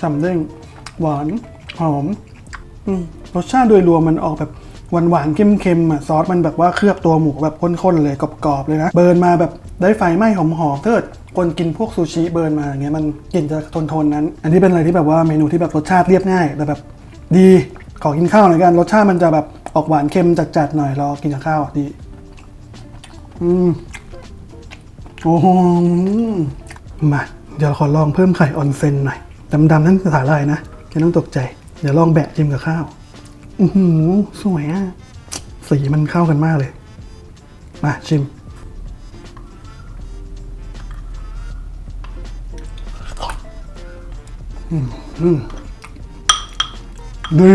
ฉ่ำเด้งหวานหอมรสชาติโดยรวมมันออกแบบหวานหวานๆเค็มๆอะซอสมันแบบว่าเคลือบตัวหมูแบบข้นๆเลยกรอบๆเลยนะ เบิร์นมาแบบได้ไฟไหม้หอมๆถ้าเกิดคนกินพวกซูชิเบิร์นมาอย่างเงี้ยมันกลิ่นจะทนๆนั้น อันนี้เป็นอะไรที่แบบว่าเมนูที่แบบรสชาติเรียบง่ายแต่แบบดี ขอกินข้าวหน่อยกันรสชาติมันจะแบบออกหวานเค็มจัดๆหน่อยรอกินกับข้าวดี อืมโอ้โหมาเดี๋ยวขอลองเพิ่มไข่ออนเซนหน่อยดำๆนั่นสาหร่ายนะไม่ต้องตกใจ เดี๋ยวลองแบะชิมกับข้าว อือหือสวยอะ สีมันเข้ากันมากเลย มาชิม อืมดี